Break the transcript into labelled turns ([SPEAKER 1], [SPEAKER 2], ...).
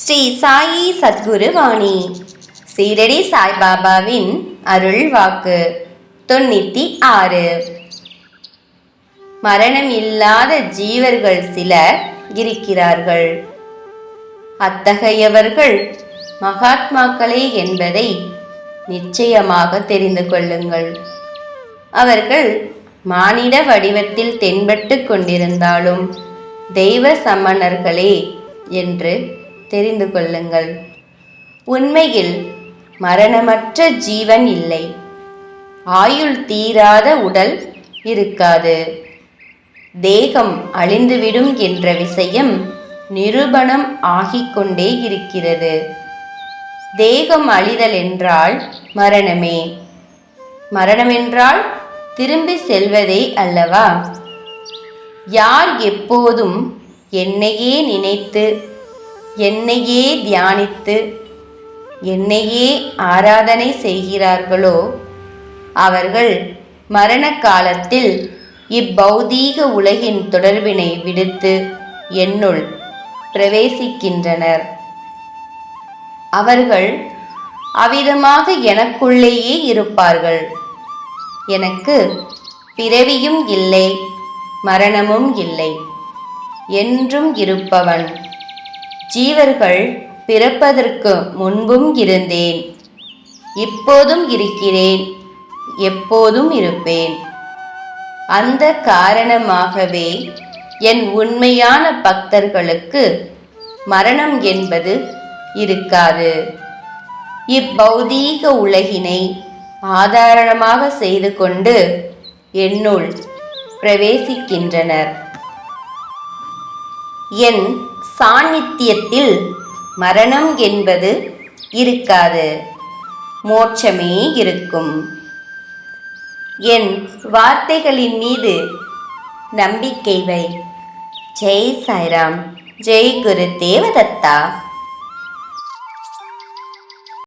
[SPEAKER 1] ஸ்ரீ சாயி சத்குரு வாணி சீரடி சாய்பாபாவின் அருள் வாக்கு. தொண்ணூத்தி ஆறு. மரணம் இல்லாத ஜீவர்கள் சிலர் இருக்கிறார்கள். அத்தகையவர்கள் மகாத்மாக்களே என்பதை நிச்சயமாக தெரிந்து கொள்ளுங்கள். அவர்கள் மானிட வடிவத்தில் தென்பட்டு கொண்டிருந்தாலும் தெய்வ சமணர்களே என்று தெரிந்து கொள்ளுங்கள். உண்மையில் மரணமற்ற ஜீவன் இல்லை. ஆயுள் தீராத உடல் இருக்காது. தேகம் அழிந்துவிடும் என்ற விஷயம் நிரூபணம் ஆகிக்கொண்டே இருக்கிறது. தேகம் அழிதல் என்றால் மரணமே. மரணமென்றால் திரும்பி செல்வதே அல்லவா? யார் எப்போதும் என்னையே நினைத்து என்னையே தியானித்து என்னையே ஆராதனை செய்கிறார்களோ அவர்கள் மரண காலத்தில் இப்பௌதீக உலகின் தொடர்பினை விடுத்து என்னுள் பிரவேசிக்கின்றனர். அவர்கள் அவ்விதமாக எனக்குள்ளேயே இருப்பார்கள். எனக்கு பிறவியும் இல்லை மரணமும் இல்லை. என்றும் இருப்பவன் ஜீவர்கள் பிறப்பதற்கு முன்பும் இருந்தேன். இப்போதும் இருக்கிறேன். எப்போதும் இருப்பேன். அந்த காரணமாகவே என் உண்மையான பக்தர்களுக்கு மரணம் என்பது இருக்காது. இப்பௌதீக உலகினை ஆதாரணமாக செய்து கொண்டு என்னுள் பிரவேசிக்கின்றனர். என் சாநித்தியத்தில் மரணம் என்பது இருக்காது. மோட்சமே இருக்கும். என் வார்த்தைகளின் மீது நம்பிக்கை வை. ஜெய் சாய்ராம். ஜெய் குரு தேவதத்தா.